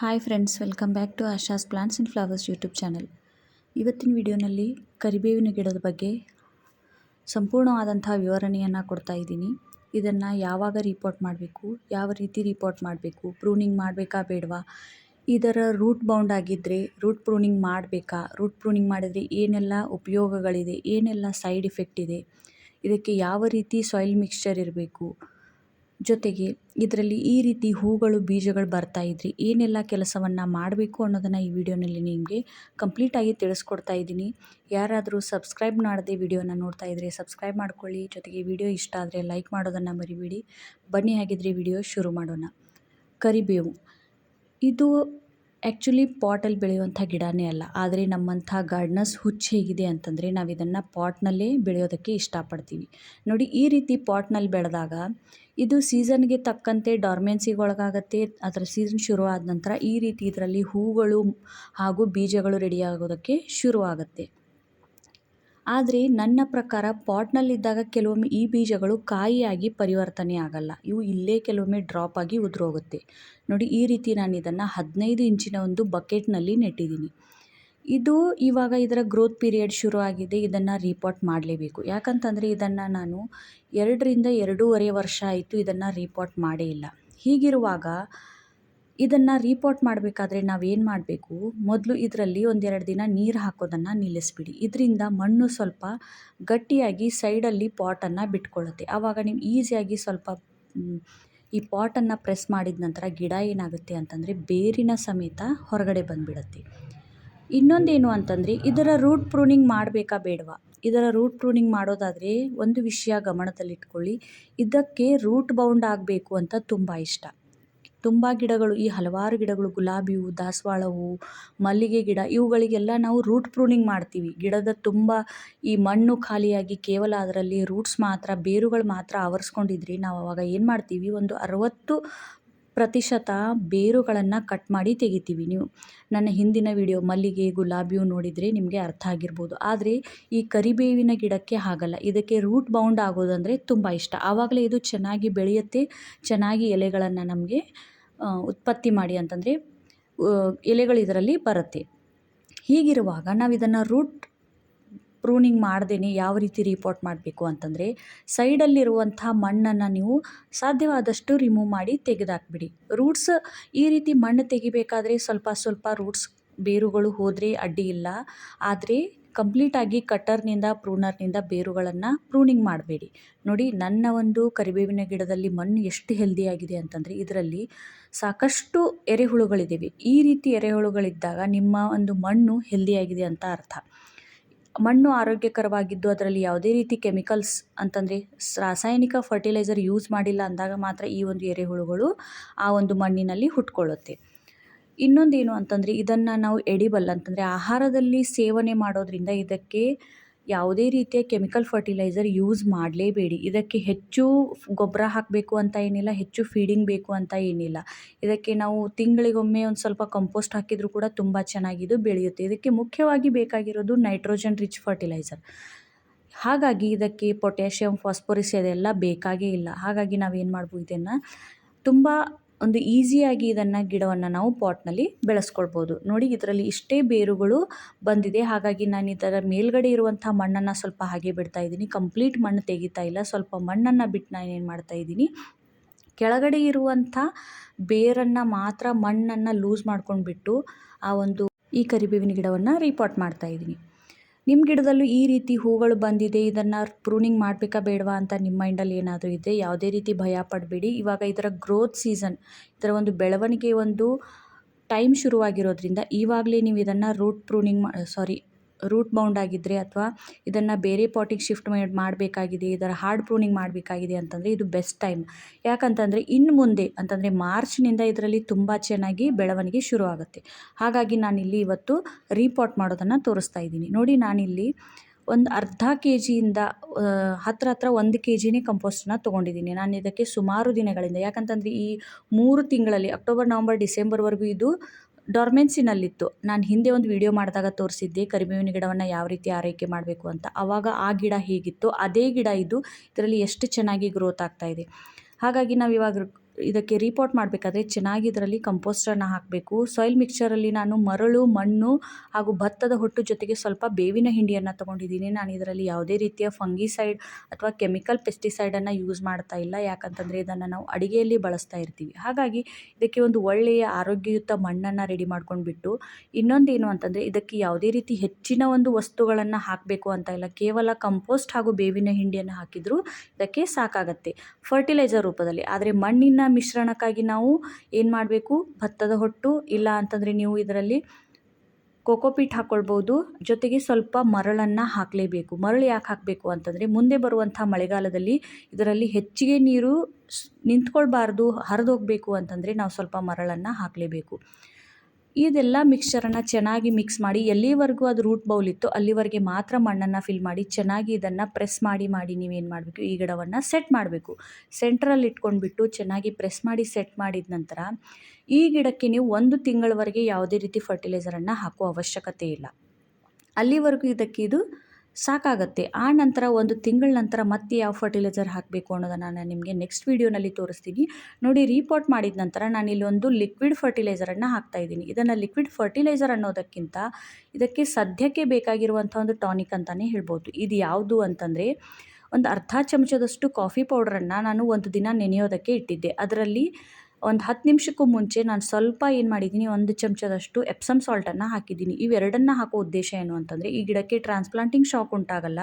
Hi friends, welcome back to Asha's plants and flowers YouTube channel. ಇವತ್ತಿನ ವಿಡಿಯೋನಲ್ಲಿ ಕರಿಬೇವಿನ ಗಿಡದ ಬಗ್ಗೆ ಸಂಪೂರ್ಣವಾದಂತಹ ವಿವರಣೆಯನ್ನು ಕೊಡ್ತಾ ಇದ್ದೀನಿ. ಇದನ್ನು ಯಾವಾಗ ರಿಪೋರ್ಟ್ ಮಾಡಬೇಕು, ಯಾವ ರೀತಿ ರಿಪೋರ್ಟ್ ಮಾಡಬೇಕು ಪ್ರೂನಿಂಗ್ ಮಾಡಬೇಕಾ ಬೇಡವಾ, ಇದರ ರೂಟ್ ಬೌಂಡ್ ಆಗಿದ್ದರೆ ರೂಟ್ ಪ್ರೂನಿಂಗ್ ಮಾಡಬೇಕಾ ರೂಟ್ ಪ್ರೂನಿಂಗ್ ಮಾಡಿದರೆ ಏನೆಲ್ಲ ಉಪಯೋಗಗಳಿದೆ, ಏನೆಲ್ಲ ಸೈಡ್ ಇಫೆಕ್ಟ್ ಇದೆ, ಇದಕ್ಕೆ ಯಾವ ರೀತಿ ಸಾಯಿಲ್ ಮಿಕ್ಸ್ಚರ್ ಇರಬೇಕು ಜೊತೆಗೆ ಇದರಲ್ಲಿ ಈ ರೀತಿ ಹೂಗಳು, ಬೀಜಗಳು ಬರ್ತಾ ಇದ್ರಿ, ಏನೆಲ್ಲ ಕೆಲಸವನ್ನು ಮಾಡಬೇಕು ಅನ್ನೋದನ್ನು ಈ ವಿಡಿಯೋನಲ್ಲಿ ನಿಮಗೆ ಕಂಪ್ಲೀಟಾಗಿ ತಿಳಿಸ್ಕೊಡ್ತಾ ಇದ್ದೀನಿ. ಯಾರಾದರೂ ಸಬ್ಸ್ಕ್ರೈಬ್ ಮಾಡದೆ ವಿಡಿಯೋನ ನೋಡ್ತಾ ಇದ್ದರೆ ಸಬ್ಸ್ಕ್ರೈಬ್ ಮಾಡ್ಕೊಳ್ಳಿ. ಜೊತೆಗೆ ವಿಡಿಯೋ ಇಷ್ಟ ಆದರೆ ಲೈಕ್ ಮಾಡೋದನ್ನು ಮರಿಬೇಡಿ. ಬನ್ನಿ ಹಾಗಿದ್ರೆ ವಿಡಿಯೋ ಶುರು ಮಾಡೋಣ. ಕರಿಬೇವು. ಇದು ಆ್ಯಕ್ಚುಲಿ ಪಾಟಲ್ಲಿ ಬೆಳೆಯುವಂಥ ಗಿಡನೇ ಅಲ್ಲ. ಆದರೆ ನಮ್ಮಂಥ ಗಾರ್ಡ್ನರ್ಸ್ ಹುಚ್ಚು ಹೇಗಿದೆ ಅಂತಂದರೆ ನಾವು ಇದನ್ನು ಪಾಟ್ನಲ್ಲೇ ಬೆಳೆಯೋದಕ್ಕೆ ಇಷ್ಟಪಡ್ತೀವಿ. ನೋಡಿ, ಈ ರೀತಿ ಪಾಟ್ನಲ್ಲಿ ಬೆಳೆದಾಗ ಇದು ಸೀಸನ್ಗೆ ತಕ್ಕಂತೆ ಡಾರ್ಮೆನ್ಸಿಗೆ ಒಳಗಾಗತ್ತೆ ಅದರ ಸೀಸನ್ ಶುರು ನಂತರ ಈ ರೀತಿ ಇದರಲ್ಲಿ ಹೂಗಳು ಹಾಗೂ ಬೀಜಗಳು ರೆಡಿಯಾಗೋದಕ್ಕೆ ಶುರುವಾಗುತ್ತೆ. ಆದರೆ ನನ್ನ ಪ್ರಕಾರ ಪಾಟ್ನಲ್ಲಿದ್ದಾಗ ಕೆಲವೊಮ್ಮೆ ಈ ಬೀಜಗಳು ಕಾಯಿಯಾಗಿ ಪರಿವರ್ತನೆ ಆಗಲ್ಲ ಇವು ಇಲ್ಲೇ ಕೆಲವೊಮ್ಮೆ ಡ್ರಾಪ್ ಆಗಿ ಉದುರೋಗುತ್ತೆ. ನೋಡಿ, ಈ ರೀತಿ ನಾನು ಇದನ್ನು ಹದಿನೈದು ಇಂಚಿನ ಒಂದು ಬಕೆಟ್ನಲ್ಲಿ ನೆಟ್ಟಿದ್ದೀನಿ. ಇದು ಇವಾಗ ಇದರ ಗ್ರೋತ್ ಪೀರಿಯಡ್ ಶುರು ಆಗಿದೆ, ಇದನ್ನು ರೀಪಾಟ್ ಮಾಡಲೇಬೇಕು. ಯಾಕಂತಂದರೆ ಇದನ್ನು ನಾನು ಎರಡರಿಂದ ಎರಡೂವರೆ ವರ್ಷ ಆಯಿತು ಇದನ್ನು ರೀಪಾಟ್ ಮಾಡೇ ಇಲ್ಲ. ಹೀಗಿರುವಾಗ ಇದನ್ನು ರೀಪೋರ್ಟ್ ಮಾಡಬೇಕಾದ್ರೆ ನಾವೇನು ಮಾಡಬೇಕು? ಮೊದಲು ಇದರಲ್ಲಿ ಒಂದೆರಡು ದಿನ ನೀರು ಹಾಕೋದನ್ನು ನಿಲ್ಲಿಸ್ಬಿಡಿ. ಇದರಿಂದ ಮಣ್ಣು ಸ್ವಲ್ಪ ಗಟ್ಟಿಯಾಗಿ ಸೈಡಲ್ಲಿ ಪಾಟನ್ನು ಬಿಟ್ಕೊಳ್ಳುತ್ತೆ ಆವಾಗ ನೀವು ಈಸಿಯಾಗಿ ಸ್ವಲ್ಪ ಈ ಪಾಟನ್ನು ಪ್ರೆಸ್ ಮಾಡಿದ ನಂತರ ಗಿಡ ಏನಾಗುತ್ತೆ ಅಂತಂದರೆ ಬೇರಿನ ಸಮೇತ ಹೊರಗಡೆ ಬಂದುಬಿಡತ್ತೆ. ಇನ್ನೊಂದೇನು ಅಂತಂದರೆ ಇದರ ರೂಟ್ ಪ್ರೂನಿಂಗ್ ಮಾಡಬೇಕಾ ಬೇಡವಾ? ಇದರ ರೂಟ್ ಪ್ರೂನಿಂಗ್ ಮಾಡೋದಾದರೆ ಒಂದು ವಿಷಯ ಗಮನದಲ್ಲಿಟ್ಕೊಳ್ಳಿ. ಇದಕ್ಕೆ ರೂಟ್ ಬೌಂಡ್ ಆಗಬೇಕು ಅಂತ ತುಂಬ ಇಷ್ಟ. ತುಂಬ ಗಿಡಗಳು, ಈ ಹಲವಾರು ಗಿಡಗಳು, ಗುಲಾಬಿ ಹೂ, ದಾಸವಾಳ ಹೂವು ಮಲ್ಲಿಗೆ ಗಿಡ, ಇವುಗಳಿಗೆಲ್ಲ ನಾವು ರೂಟ್ ಪ್ರೂನಿಂಗ್ ಮಾಡ್ತೀವಿ. ಗಿಡದ ತುಂಬ ಈ ಮಣ್ಣು ಖಾಲಿಯಾಗಿ ಕೇವಲ ಅದರಲ್ಲಿ ರೂಟ್ಸ್ ಮಾತ್ರ, ಬೇರುಗಳು ಮಾತ್ರ ಆವರಿಸ್ಕೊಂಡಿದ್ರಿ. ನಾವು ಅವಾಗ ಏನು ಮಾಡ್ತೀವಿ? ಒಂದು ಅರವತ್ತು ಪ್ರತಿಶತ ಬೇರುಗಳನ್ನು ಕಟ್ ಮಾಡಿ ತೆಗಿತೀವಿ ನೀವು. ನನ್ನ ಹಿಂದಿನ ವಿಡಿಯೋ ಮಲ್ಲಿಗೆ, ಗುಲಾಬಿ ಹೂ ನೋಡಿದರೆ ನಿಮಗೆ ಅರ್ಥ ಆಗಿರ್ಬೋದು. ಆದರೆ ಈ ಕರಿಬೇವಿನ ಗಿಡಕ್ಕೆ ಆಗಲ್ಲ ಇದಕ್ಕೆ ರೂಟ್ ಬೌಂಡ್ ಆಗೋದಂದರೆ ತುಂಬ ಇಷ್ಟ. ಆವಾಗಲೇ ಇದು ಚೆನ್ನಾಗಿ ಬೆಳೆಯುತ್ತೆ, ಚೆನ್ನಾಗಿ ಎಲೆಗಳನ್ನು ನಮಗೆ ಉತ್ಪತ್ತಿ ಮಾಡಿ ಅಂತಂದರೆ ಎಲೆಗಳು ಇದರಲ್ಲಿ ಬರುತ್ತೆ. ಹೀಗಿರುವಾಗ ನಾವು ಇದನ್ನು ರೂಟ್ ಪ್ರೂನಿಂಗ್ ಮಾಡ್ದೇ ಯಾವ ರೀತಿ ರಿಪೋರ್ಟ್ ಮಾಡಬೇಕು ಅಂತಂದರೆ ಸೈಡಲ್ಲಿರುವಂಥ ಮಣ್ಣನ್ನು ನೀವು ಸಾಧ್ಯವಾದಷ್ಟು ರಿಮೂವ್ ಮಾಡಿ ತೆಗೆದಾಕ್ಬಿಡಿ. ರೂಟ್ಸ್ ಈ ರೀತಿ ಮಣ್ಣು ತೆಗಿಬೇಕಾದ್ರೆ ಸ್ವಲ್ಪ ಸ್ವಲ್ಪ ರೂಟ್ಸ್ ಬೇರುಗಳು ಹೋದರೆ ಅಡ್ಡಿ ಇಲ್ಲ. ಆದರೆ ಕಂಪ್ಲೀಟಾಗಿ ಕಟ್ಟರ್ನಿಂದ ಪ್ರೂನರ್ನಿಂದ ಬೇರುಗಳನ್ನು ಪ್ರೂನಿಂಗ್ ಮಾಡಬೇಡಿ. ನೋಡಿ, ನನ್ನ ಒಂದು ಕರಿಬೇವಿನ ಗಿಡದಲ್ಲಿ ಮಣ್ಣು ಎಷ್ಟು ಹೆಲ್ದಿಯಾಗಿದೆ ಅಂತಂದರೆ, ಇದರಲ್ಲಿ ಸಾಕಷ್ಟು ಎರೆಹುಳುಗಳಿದ್ದೀವಿ ಈ ರೀತಿ ಎರೆಹುಳುಗಳಿದ್ದಾಗ ನಿಮ್ಮ ಒಂದು ಮಣ್ಣು ಹೆಲ್ದಿಯಾಗಿದೆ ಅಂತ ಅರ್ಥ. ಮಣ್ಣು ಆರೋಗ್ಯಕರವಾಗಿದ್ದು ಅದರಲ್ಲಿ ಯಾವುದೇ ರೀತಿ ಕೆಮಿಕಲ್ಸ್ ಅಂತಂದರೆ, ರಾಸಾಯನಿಕ ಫರ್ಟಿಲೈಸರ್ ಯೂಸ್ ಮಾಡಿಲ್ಲ ಅಂದಾಗ ಮಾತ್ರ ಈ ಒಂದು ಎರೆಹುಳುಗಳು ಆ ಒಂದು ಮಣ್ಣಿನಲ್ಲಿ ಹುಟ್ಕೊಳ್ಳುತ್ತೆ. ಇನ್ನೊಂದೇನು ಅಂತಂದರೆ ಇದನ್ನು ನಾವು ಎಡಿಬಲ್ ಅಂತಂದರೆ ಆಹಾರದಲ್ಲಿ ಸೇವನೆ ಮಾಡೋದರಿಂದ ಇದಕ್ಕೆ ಯಾವುದೇ ರೀತಿಯ ಕೆಮಿಕಲ್ ಫರ್ಟಿಲೈಸರ್ ಯೂಸ್ ಮಾಡಲೇಬೇಡಿ. ಇದಕ್ಕೆ ಹೆಚ್ಚು ಗೊಬ್ಬರ ಹಾಕಬೇಕು ಅಂತ ಏನಿಲ್ಲ, ಹೆಚ್ಚು ಫೀಡಿಂಗ್ ಬೇಕು ಅಂತ ಏನಿಲ್ಲ. ಇದಕ್ಕೆ ನಾವು ತಿಂಗಳಿಗೊಮ್ಮೆ ಒಂದು ಸ್ವಲ್ಪ ಕಂಪೋಸ್ಟ್ ಹಾಕಿದರೂ ಕೂಡ ತುಂಬ ಚೆನ್ನಾಗಿದು ಬೆಳೆಯುತ್ತೆ. ಇದಕ್ಕೆ ಮುಖ್ಯವಾಗಿ ಬೇಕಾಗಿರೋದು ನೈಟ್ರೋಜನ್ ರಿಚ್ ಫರ್ಟಿಲೈಸರ್ ಹಾಗಾಗಿ ಇದಕ್ಕೆ ಪೊಟ್ಯಾಷಿಯಮ್ ಫಾಸ್ಫರಸ್ ಅದೆಲ್ಲ ಬೇಕಾಗೇ ಇಲ್ಲ. ಹಾಗಾಗಿ ನಾವೇನು ಮಾಡ್ಬೋದು ಇದನ್ನು ತುಂಬ ಒಂದು ಈಸಿಯಾಗಿ ಇದನ್ನು ಗಿಡವನ್ನು ನಾವು ಪಾಟ್ನಲ್ಲಿ ಬೆಳೆಸ್ಕೊಳ್ಬೋದು. ನೋಡಿ, ಇದರಲ್ಲಿ ಇಷ್ಟೇ ಬೇರುಗಳು ಬಂದಿದೆ. ಹಾಗಾಗಿ ನಾನು ಇದರ ಮೇಲ್ಗಡೆ ಇರುವಂಥ ಮಣ್ಣನ್ನು ಸ್ವಲ್ಪ ಹಾಗೆ ಬಿಡ್ತಾ ಇದ್ದೀನಿ. ಕಂಪ್ಲೀಟ್ ಮಣ್ಣು ತೆಗಿತಾ ಇಲ್ಲ. ಸ್ವಲ್ಪ ಮಣ್ಣನ್ನು ಬಿಟ್ಟು ನಾನು ಏನು ಮಾಡ್ತಾ ಇದ್ದೀನಿ, ಕೆಳಗಡೆ ಇರುವಂಥ ಬೇರನ್ನು ಮಾತ್ರ ಮಣ್ಣನ್ನು ಲೂಸ್ ಮಾಡ್ಕೊಂಡು ಬಿಟ್ಟು ಆ ಒಂದು ಈ ಕರಿಬೇವಿನ ಗಿಡವನ್ನು ರೀಪಾಟ್ ಮಾಡ್ತಾ ಇದ್ದೀನಿ. ನಿಮ್ಮ ಗಿಡದಲ್ಲೂ ಈ ರೀತಿ ಹೂಗಳು ಬಂದಿದೆ, ಇದನ್ನು ಪ್ರೂನಿಂಗ್ ಮಾಡಬೇಕಾ ಬೇಡವಾ ಅಂತ ನಿಮ್ಮ ಮೈಂಡಲ್ಲಿ ಏನಾದರೂ ಇದೆ ಯಾವುದೇ ರೀತಿ ಭಯ ಪಡಬೇಡಿ. ಇವಾಗ ಇದರ ಗ್ರೋತ್ ಸೀಸನ್ ಇದರ ಒಂದು ಬೆಳವಣಿಗೆ ಒಂದು ಟೈಮ್ ಶುರುವಾಗಿರೋದ್ರಿಂದ ಇವಾಗಲೇ ನೀವು ಇದನ್ನು ರೂಟ್ ಪ್ರೂನಿಂಗ್ ಮಾ ಸಾರಿ ರೂಟ್ ಬೌಂಡ್ ಆಗಿದ್ದರೆ ಅಥವಾ ಇದನ್ನು ಬೇರೆ ಪಾಟಿಗೆ ಶಿಫ್ಟ್ ಮಾಡಿ, ಮಾಡಬೇಕಾಗಿದೆ, ಇದರ ಹಾರ್ಡ್ ಪ್ರೂನಿಂಗ್ ಮಾಡಬೇಕಾಗಿದೆ ಅಂತಂದರೆ ಇದು ಬೆಸ್ಟ್ ಟೈಮ್ ಯಾಕಂತಂದರೆ ಇನ್ನು ಮುಂದೆ, ಅಂತಂದರೆ ಮಾರ್ಚ್ನಿಂದ ಇದರಲ್ಲಿ ತುಂಬ ಚೆನ್ನಾಗಿ ಬೆಳವಣಿಗೆ ಶುರು ಆಗುತ್ತೆ ಹಾಗಾಗಿ ನಾನಿಲ್ಲಿ ಇವತ್ತು ರೀಪಾಟ್ ಮಾಡೋದನ್ನು ತೋರಿಸ್ತಾ ಇದ್ದೀನಿ. ನೋಡಿ, ನಾನಿಲ್ಲಿ ಒಂದು ಅರ್ಧ ಕೆ ಜಿಯಿಂದ ಹತ್ರ ಹತ್ರ ಒಂದು ಕೆ ಜಿನೇ ಕಂಪೋಸ್ಟನ್ನ ತೊಗೊಂಡಿದ್ದೀನಿ. ನಾನು ಇದಕ್ಕೆ ಸುಮಾರು ದಿನಗಳಿಂದ. ಯಾಕಂತಂದರೆ ಈ ಮೂರು ತಿಂಗಳಲ್ಲಿ ಅಕ್ಟೋಬರ್ ನವಂಬರ್ ಡಿಸೆಂಬರ್ವರೆಗೂ ಇದು ಡಾರ್ಮೆನ್ಸಿನಲ್ಲಿತ್ತು. ನಾನು ಹಿಂದೆ ಒಂದು ವಿಡಿಯೋ ಮಾಡಿದಾಗ ತೋರಿಸಿದ್ದೆ, ಕರಿಬೇವಿನ ಗಿಡವನ್ನು ಯಾವ ರೀತಿ ಆರೈಕೆ ಮಾಡಬೇಕು ಅಂತ. ಆವಾಗ ಆ ಗಿಡ ಹೇಗಿತ್ತು ಅದೇ ಗಿಡ ಇದು, ಇದರಲ್ಲಿ ಎಷ್ಟು ಚೆನ್ನಾಗಿ ಗ್ರೋತ್ ಆಗ್ತಾ ಇದೆ. ಹಾಗಾಗಿ ನಾವು ಇವಾಗ ಇದಕ್ಕೆ ರಿಪೋರ್ಟ್ ಮಾಡಬೇಕಾದ್ರೆ ಚೆನ್ನಾಗಿ ಇದರಲ್ಲಿ ಕಂಪೋಸ್ಟನ್ನು ಹಾಕಬೇಕು. ಸಾಯಿಲ್ ಮಿಕ್ಸ್ಚರಲ್ಲಿ ನಾನು ಮರಳು, ಮಣ್ಣು ಹಾಗೂ ಭತ್ತದ ಹೊಟ್ಟು ಜೊತೆಗೆ ಸ್ವಲ್ಪ ಬೇವಿನ ಹಿಂಡಿಯನ್ನು ತೊಗೊಂಡಿದ್ದೀನಿ. ನಾನು ಇದರಲ್ಲಿ ಯಾವುದೇ ರೀತಿಯ ಫಂಗಿಸೈಡ್ ಅಥವಾ ಕೆಮಿಕಲ್ ಪೆಸ್ಟಿಸೈಡನ್ನು ಯೂಸ್ ಮಾಡ್ತಾ ಇಲ್ಲ. ಯಾಕಂತಂದರೆ ಇದನ್ನು ನಾವು ಅಡಿಗೆಯಲ್ಲಿ ಬಳಸ್ತಾ ಇರ್ತೀವಿ. ಹಾಗಾಗಿ ಇದಕ್ಕೆ ಒಂದು ಒಳ್ಳೆಯ ಆರೋಗ್ಯಯುತ ಮಣ್ಣನ್ನು ರೆಡಿ ಮಾಡ್ಕೊಂಡ್ಬಿಟ್ಟು ಇನ್ನೊಂದೇನು ಅಂತಂದರೆ ಇದಕ್ಕೆ ಯಾವುದೇ ರೀತಿ ಹೆಚ್ಚಿನ ಒಂದು ವಸ್ತುಗಳನ್ನು ಹಾಕಬೇಕು ಅಂತ ಇಲ್ಲ. ಕೇವಲ ಕಂಪೋಸ್ಟ್ ಹಾಗೂ ಬೇವಿನ ಹಿಂಡಿಯನ್ನು ಹಾಕಿದರೂ ಇದಕ್ಕೆ ಸಾಕಾಗತ್ತೆ. ಫರ್ಟಿಲೈಸರ್ ರೂಪದಲ್ಲಿ. ಆದರೆ ಮಣ್ಣಿನ ಮಿಶ್ರಣಕ್ಕಾಗಿ ನಾವು ಏನು ಮಾಡಬೇಕು? ಭತ್ತದ ಹೊಟ್ಟು, ಇಲ್ಲ ಅಂತಂದರೆ ನೀವು ಇದರಲ್ಲಿ ಕೋಕೋಪೀಟ್ ಹಾಕ್ಕೊಳ್ಬೋದು ಜೊತೆಗೆ ಸ್ವಲ್ಪ ಮರಳನ್ನು ಹಾಕಲೇಬೇಕು. ಮರಳು ಯಾಕೆ ಹಾಕಬೇಕು ಅಂತಂದರೆ ಮುಂದೆ ಬರುವಂಥ ಮಳೆಗಾಲದಲ್ಲಿ ಇದರಲ್ಲಿ ಹೆಚ್ಚಿಗೆ ನೀರು ನಿಂತ್ಕೊಳ್ಬಾರ್ದು, ಹರಿದೋಗ್ಬೇಕು ಅಂತಂದರೆ ನಾವು ಸ್ವಲ್ಪ ಮರಳನ್ನು ಹಾಕಲೇಬೇಕು. ಇದೆಲ್ಲ ಮಿಕ್ಸ್ಚರನ್ನು ಚೆನ್ನಾಗಿ ಮಿಕ್ಸ್ ಮಾಡಿ ಎಲ್ಲಿವರೆಗೂ ಅದು ರೂಟ್ ಬೌಲ್ ಇತ್ತು ಅಲ್ಲಿವರೆಗೆ ಮಾತ್ರ ಮಣ್ಣನ್ನು ಫಿಲ್ ಮಾಡಿ ಚೆನ್ನಾಗಿ ಇದನ್ನು ಪ್ರೆಸ್ ಮಾಡಿ ಮಾಡಿ ನೀವೇನು ಮಾಡಬೇಕು? ಈ ಗಿಡವನ್ನು ಸೆಟ್ ಮಾಡಬೇಕು. ಸೆಂಟ್ರಲ್ಲಿ ಇಟ್ಕೊಂಡ್ಬಿಟ್ಟು ಚೆನ್ನಾಗಿ ಪ್ರೆಸ್ ಮಾಡಿ ಸೆಟ್ ಮಾಡಿದ ನಂತರ ಈ ಗಿಡಕ್ಕೆ ನೀವು ಒಂದು ತಿಂಗಳವರೆಗೆ ಯಾವುದೇ ರೀತಿ ಫರ್ಟಿಲೈಸರನ್ನು ಹಾಕುವ ಅವಶ್ಯಕತೆ ಇಲ್ಲ. ಅಲ್ಲಿವರೆಗೂ ಇದಕ್ಕೆ ಇದು ಸಾಕಾಗತ್ತೆ. ಆ ನಂತರ ಒಂದು ತಿಂಗಳ ನಂತರ ಮತ್ತೆ ಯಾವ ಫರ್ಟಿಲೈಸರ್ ಹಾಕಬೇಕು ಅನ್ನೋದನ್ನು ನಾನು ನಿಮಗೆ ನೆಕ್ಸ್ಟ್ ವೀಡಿಯೋನಲ್ಲಿ ತೋರಿಸ್ತೀನಿ. ನೋಡಿ ರೀಪಾಟ್ ಮಾಡಿದ ನಂತರ ನಾನು ಇಲ್ಲಿ ಒಂದು ಲಿಕ್ವಿಡ್ ಫರ್ಟಿಲೈಸರನ್ನು ಹಾಕ್ತಾ ಇದ್ದೀನಿ. ಇದನ್ನು ಲಿಕ್ವಿಡ್ ಫರ್ಟಿಲೈಸರ್ ಅನ್ನೋದಕ್ಕಿಂತ ಇದಕ್ಕೆ ಸದ್ಯಕ್ಕೆ ಬೇಕಾಗಿರುವಂಥ ಒಂದು ಟಾನಿಕ್ ಅಂತಲೇ ಹೇಳ್ಬೋದು. ಇದು ಯಾವುದು ಅಂತಂದರೆ, ಒಂದು ಅರ್ಧ ಚಮಚದಷ್ಟು ಕಾಫಿ ಪೌಡ್ರನ್ನು ನಾನು ಒಂದು ದಿನ ನೆನೆಯೋದಕ್ಕೆ ಇಟ್ಟಿದ್ದೆ. ಅದರಲ್ಲಿ ಒಂದು ಹತ್ತು ನಿಮಿಷಕ್ಕೂ ಮುಂಚೆ ನಾನು ಸ್ವಲ್ಪ ಏನು ಮಾಡಿದ್ದೀನಿ ಒಂದು ಚಮಚದಷ್ಟು ಎಪ್ಸಮ್ ಸಾಲ್ಟನ್ನು ಹಾಕಿದ್ದೀನಿ ಇವೆರಡನ್ನು ಹಾಕೋ ಉದ್ದೇಶ ಏನು ಅಂತಂದರೆ, ಈ ಗಿಡಕ್ಕೆ ಟ್ರಾನ್ಸ್ಪ್ಲಾಂಟಿಂಗ್ ಶಾಕ್ ಉಂಟಾಗಲ್ಲ,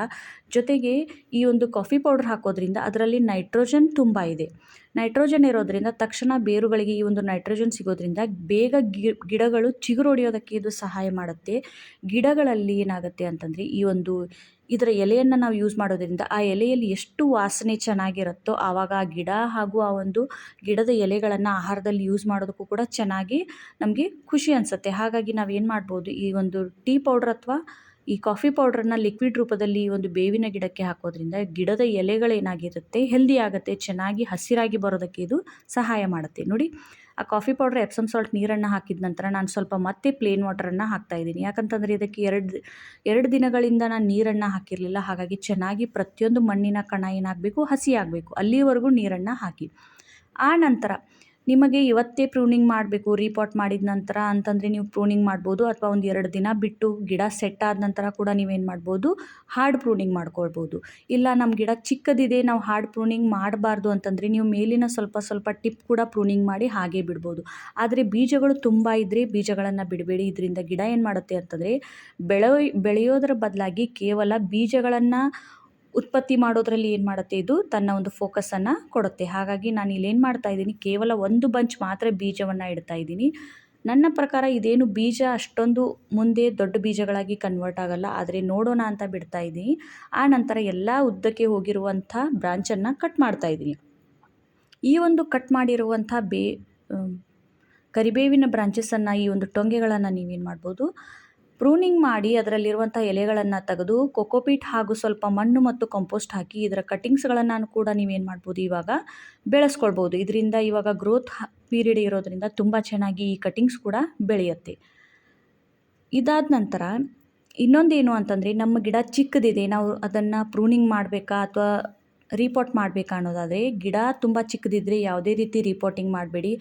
ಜೊತೆಗೆ ಈ ಒಂದು ಕಾಫಿ ಪೌಡರ್ ಹಾಕೋದ್ರಿಂದ ಅದರಲ್ಲಿ ನೈಟ್ರೋಜನ್ ತುಂಬ ಇದೆ. ನೈಟ್ರೋಜನ್ ಇರೋದ್ರಿಂದ ತಕ್ಷಣ ಬೇರುಗಳಿಗೆ ಈ ಒಂದು ನೈಟ್ರೋಜನ್ ಸಿಗೋದ್ರಿಂದ ಬೇಗ ಗಿಡಗಳು ಚಿಗುರೊಡೆಯೋದಕ್ಕೆ ಇದು ಸಹಾಯ ಮಾಡುತ್ತೆ. ಗಿಡಗಳಲ್ಲಿ ಏನಾಗುತ್ತೆ ಅಂತಂದರೆ ಈ ಒಂದು ಇದರ ಎಲೆಯನ್ನು ನಾವು ಯೂಸ್ ಮಾಡೋದ್ರಿಂದ ಆ ಎಲೆಯಲ್ಲಿ ಎಷ್ಟು ವಾಸನೆ ಚೆನ್ನಾಗಿರುತ್ತೋ ಆವಾಗ ಆ ಗಿಡ ಹಾಗೂ ಆ ಒಂದು ಗಿಡದ ಎಲೆಗಳನ್ನು ಆಹಾರದಲ್ಲಿ ಯೂಸ್ ಮಾಡೋದಕ್ಕೂ ಕೂಡ ಚೆನ್ನಾಗಿ ನಮಗೆ ಖುಷಿ ಅನಿಸುತ್ತೆ. ಹಾಗಾಗಿ ನಾವು ಏನು ಮಾಡ್ಬೋದು, ಈ ಒಂದು ಟೀ ಪೌಡ್ರ್ ಅಥವಾ ಈ ಕಾಫಿ ಪೌಡ್ರನ್ನ ಲಿಕ್ವಿಡ್ ರೂಪದಲ್ಲಿ ಒಂದು ಬೇವಿನ ಗಿಡಕ್ಕೆ ಹಾಕೋದ್ರಿಂದ ಗಿಡದ ಎಲೆಗಳೇನಾಗಿರುತ್ತೆ ಹೆಲ್ದಿ ಆಗುತ್ತೆ, ಚೆನ್ನಾಗಿ ಹಸಿರಾಗಿ ಬರೋದಕ್ಕೆ ಇದು ಸಹಾಯ ಮಾಡುತ್ತೆ. ನೋಡಿ, ಆ ಕಾಫಿ ಪೌಡ್ರ್ ಎಪ್ಸಮ್ ಸಾಲ್ಟ್ ನೀರನ್ನು ಹಾಕಿದ ನಂತರ ನಾನು ಸ್ವಲ್ಪ ಮತ್ತೆ ಪ್ಲೇನ್ ವಾಟರನ್ನು ಹಾಕ್ತಾಯಿದ್ದೀನಿ ಯಾಕಂತಂದರೆ ಇದಕ್ಕೆ ಎರಡು ಎರಡು ದಿನಗಳಿಂದ ನಾನು ನೀರನ್ನು ಹಾಕಿರಲಿಲ್ಲ. ಹಾಗಾಗಿ ಚೆನ್ನಾಗಿ ಪ್ರತಿಯೊಂದು ಮಣ್ಣಿನ ಕಣ ಏನಾಗಬೇಕು, ಹಸಿ ಅಲ್ಲಿವರೆಗೂ ನೀರನ್ನು ಹಾಕಿ. ಆ ನಂತರ ನಿಮಗೆ ಇವತ್ತೇ ಪ್ರೂನಿಂಗ್ ಮಾಡಬೇಕು ರೀಪಾಟ್ ಮಾಡಿದ ನಂತರ ಅಂತಂದರೆ ನೀವು ಪ್ರೂನಿಂಗ್ ಮಾಡ್ಬೋದು ಅಥವಾ ಒಂದು ಎರಡು ದಿನ ಬಿಟ್ಟು ಗಿಡ ಸೆಟ್ ಆದ ನಂತರ ಕೂಡ ನೀವೇನು ಮಾಡ್ಬೋದು ಹಾರ್ಡ್ ಪ್ರೂನಿಂಗ್ ಮಾಡ್ಕೊಳ್ಬೋದು. ಇಲ್ಲ ನಮ್ಮ ಗಿಡ ಚಿಕ್ಕದಿದೆ, ನಾವು ಹಾರ್ಡ್ ಪ್ರೂನಿಂಗ್ ಮಾಡಬಾರ್ದು ಅಂತಂದರೆ ನೀವು ಮೇಲಿನ ಸ್ವಲ್ಪ ಸ್ವಲ್ಪ ಟಿಪ್ ಕೂಡ ಪ್ರೂನಿಂಗ್ ಮಾಡಿ ಹಾಗೆ ಬಿಡ್ಬೋದು. ಆದರೆ ಬೀಜಗಳು ತುಂಬ ಇದ್ದರೆ ಬೀಜಗಳನ್ನು ಬಿಡಬೇಡಿ, ಇದರಿಂದ ಗಿಡ ಏನು ಮಾಡುತ್ತೆ ಅಂತಂದರೆ ಬೆಳೆಯೋ ಬೆಳೆಯೋದರ ಬದಲಾಗಿ ಕೇವಲ ಬೀಜಗಳನ್ನು ಉತ್ಪತ್ತಿ ಮಾಡೋದ್ರಲ್ಲಿ ಏನು ಮಾಡುತ್ತೆ ಇದು? ತನ್ನ ಒಂದು ಫೋಕಸನ್ನು ಕೊಡುತ್ತೆ. ಹಾಗಾಗಿ ನಾನು ಇಲ್ಲೇನು ಮಾಡ್ತಾ ಇದ್ದೀನಿ, ಕೇವಲ ಒಂದು ಬಂಚ್ ಮಾತ್ರ ಬೀಜವನ್ನು ಇಡ್ತಾ ಇದ್ದೀನಿ. ನನ್ನ ಪ್ರಕಾರ ಇದೇನು ಬೀಜ ಅಷ್ಟೊಂದು ಮುಂದೆ ದೊಡ್ಡ ಬೀಜಗಳಾಗಿ ಕನ್ವರ್ಟ್ ಆಗಲ್ಲ. ಆದರೆ ನೋಡೋಣ ಅಂತ ಬಿಡ್ತಾ ಇದ್ದೀನಿ. ಆ ನಂತರ ಎಲ್ಲ ಉದ್ದಕ್ಕೆ ಹೋಗಿರುವಂಥ ಬ್ರಾಂಚನ್ನು ಕಟ್ ಮಾಡ್ತಾ ಇದ್ದೀನಿ. ಈ ಒಂದು ಕಟ್ ಮಾಡಿರುವಂಥ ಬೇ ಕರಿಬೇವಿನ ಬ್ರಾಂಚಸನ್ನು ಈ ಒಂದು ಟೊಂಗೆಗಳನ್ನು ನೀವೇನು ಮಾಡ್ಬೋದು ಪ್ರೂನಿಂಗ್ ಮಾಡಿ ಅದರಲ್ಲಿರುವಂಥ ಎಲೆಗಳನ್ನು ತೆಗೆದು ಕೊಕೋಪೀಟ್ ಹಾಗೂ ಸ್ವಲ್ಪ ಮಣ್ಣು ಮತ್ತು ಕಂಪೋಸ್ಟ್ ಹಾಕಿ ಇದರ ಕಟ್ಟಿಂಗ್ಸ್ಗಳನ್ನು ಕೂಡ ನೀವೇನು ಮಾಡ್ಬೋದು ಇವಾಗ ಬೆಳೆಸ್ಕೊಳ್ಬೋದು. ಇದರಿಂದ ಇವಾಗ ಗ್ರೋತ್ ಪೀರಿಯಡ್ ಇರೋದರಿಂದ ತುಂಬ ಚೆನ್ನಾಗಿ ಈ ಕಟ್ಟಿಂಗ್ಸ್ ಕೂಡ ಬೆಳೆಯುತ್ತೆ. ಇದಾದ ನಂತರ ಇನ್ನೊಂದೇನು ಅಂತಂದರೆ ನಮ್ಮ ಗಿಡ ಚಿಕ್ಕದಿದೆ, ನಾವು ಅದನ್ನು ಪ್ರೂನಿಂಗ್ ಮಾಡಬೇಕಾ ಅಥವಾ ರೀಪೋರ್ಟ್ ಮಾಡಬೇಕಾ ಅನ್ನೋದಾದರೆ ಗಿಡ ತುಂಬ ಚಿಕ್ಕದಿದ್ದರೆ ಯಾವುದೇ ರೀತಿ ರಿಪೋರ್ಟಿಂಗ್ ಮಾಡಬೇಡಿ.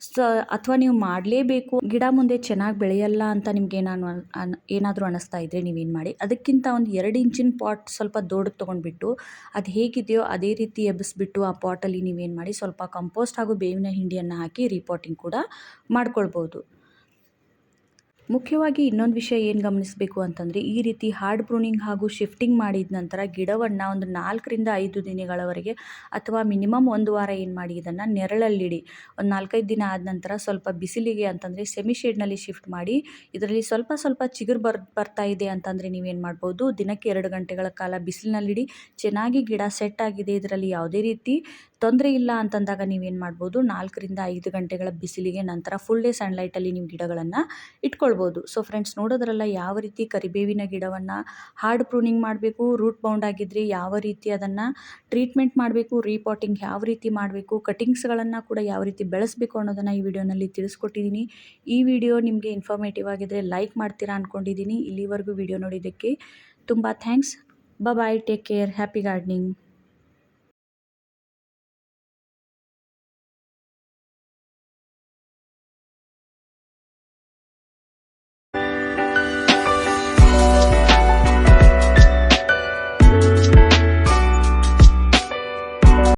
ಸ, ಅಥವಾ ನೀವು ಮಾಡಲೇಬೇಕು, ಗಿಡ ಮುಂದೆ ಚೆನ್ನಾಗಿ ಬೆಳೆಯಲ್ಲ ಅಂತ ನಿಮ್ಗೆ ನಾನು ಅನ್ ಏನಾದರೂ ಅನ್ನಿಸ್ತಾ ಇದ್ದರೆ ನೀವೇನು ಮಾಡಿ. ಅದಕ್ಕಿಂತ ಒಂದು ಎರಡು ಇಂಚಿನ ಪಾಟ್ ಸ್ವಲ್ಪ ದೊಡ್ಡದು ತೊಗೊಂಡ್ಬಿಟ್ಟು, ಅದು ಹೇಗಿದೆಯೋ ಅದೇ ರೀತಿ ಎಬ್ಬಿಸ್ಬಿಟ್ಟು ಆ ಪಾಟಲ್ಲಿ ನೀವೇನು ಮಾಡಿ ಸ್ವಲ್ಪ ಕಂಪೋಸ್ಟ್ ಹಾಗೂ ಬೇವಿನ ಹಿಂಡಿಯನ್ನು ಹಾಕಿ ರಿಪೋರ್ಟಿಂಗ್ ಕೂಡ ಮಾಡ್ಕೊಳ್ಬೋದು. ಮುಖ್ಯವಾಗಿ ಇನ್ನೊಂದು ವಿಷಯ ಏನು ಗಮನಿಸಬೇಕು ಅಂತಂದರೆ, ಈ ರೀತಿ ಹಾರ್ಡ್ ಪ್ರೂನಿಂಗ್ ಹಾಗೂ ಶಿಫ್ಟಿಂಗ್ ಮಾಡಿದ ನಂತರ ಗಿಡವನ್ನು ಒಂದು ನಾಲ್ಕರಿಂದ ಐದು ದಿನಗಳವರೆಗೆ ಅಥವಾ ಮಿನಿಮಮ್ ಒಂದು ವಾರ ಏನು ಮಾಡಿ, ಇದನ್ನು ನೆರಳಲ್ಲಿಡಿ. ಒಂದು ನಾಲ್ಕೈದು ದಿನ ಆದ ನಂತರ ಸ್ವಲ್ಪ ಬಿಸಿಲಿಗೆ ಅಂತಂದರೆ ಸೆಮಿ ಶೇಡ್ನಲ್ಲಿ ಶಿಫ್ಟ್ ಮಾಡಿ, ಇದರಲ್ಲಿ ಸ್ವಲ್ಪ ಸ್ವಲ್ಪ ಚಿಗುರು ಬರ್, ಬರ್ತಾ ಇದೆ ಅಂತಂದರೆ ನೀವೇನು ಮಾಡ್ಬೋದು, ದಿನಕ್ಕೆ ಎರಡು ಗಂಟೆಗಳ ಕಾಲ ಬಿಸಿಲಿನಲ್ಲಿಡಿ, ಚೆನ್ನಾಗಿ ಗಿಡ ಸೆಟ್ ಆಗಿದೆ, ಇದರಲ್ಲಿ ಯಾವುದೇ ರೀತಿ ತೊಂದರೆ ಇಲ್ಲ ಅಂತಂದಾಗ ನೀವೇನು ಮಾಡ್ಬೋದು, ನಾಲ್ಕರಿಂದ ಐದು ಗಂಟೆಗಳ ಬಿಸಿಲಿಗೆ ನಂತರ ಫುಲ್ ಡೇ ಸನ್ಲೈಟಲ್ಲಿ ನೀವು ಗಿಡಗಳನ್ನು ಇಟ್ಕೊಳ್ಬೋದು. ಸೊ ಫ್ರೆಂಡ್ಸ್ ನೋಡೋದ್ರಲ್ಲ ಯಾವ ರೀತಿ ಕರಿಬೇವಿನ ಗಿಡವನ್ನು ಹಾರ್ಡ್ ಪ್ರೂನಿಂಗ್ ಮಾಡಬೇಕು ರೂಟ್ ಬೌಂಡ್ ಆಗಿದ್ರೆ ಯಾವ ರೀತಿ ಅದನ್ನು ಟ್ರೀಟ್ಮೆಂಟ್ ಮಾಡಬೇಕು ರೀಪಾಟಿಂಗ್ ಯಾವ ರೀತಿ ಮಾಡಬೇಕು ಕಟಿಂಗ್ಸ್ಗಳನ್ನು ಕೂಡ ಯಾವ ರೀತಿ ಬೆಳೆಸಬೇಕು ಅನ್ನೋದನ್ನು ಈ ವಿಡಿಯೋನಲ್ಲಿ ತಿಳಿಸ್ಕೊಟ್ಟಿದ್ದೀನಿ. ಈ ವಿಡಿಯೋ ನಿಮಗೆ ಇನ್ಫಾರ್ಮೇಟಿವ್ ಆಗಿದ್ದರೆ ಲೈಕ್ ಮಾಡ್ತೀರಾ ಅಂದ್ಕೊಂಡಿದ್ದೀನಿ ಇಲ್ಲಿವರೆಗೂ ವಿಡಿಯೋ ನೋಡಿದ್ದಕ್ಕೆ ತುಂಬ thanks bye take care happy gardening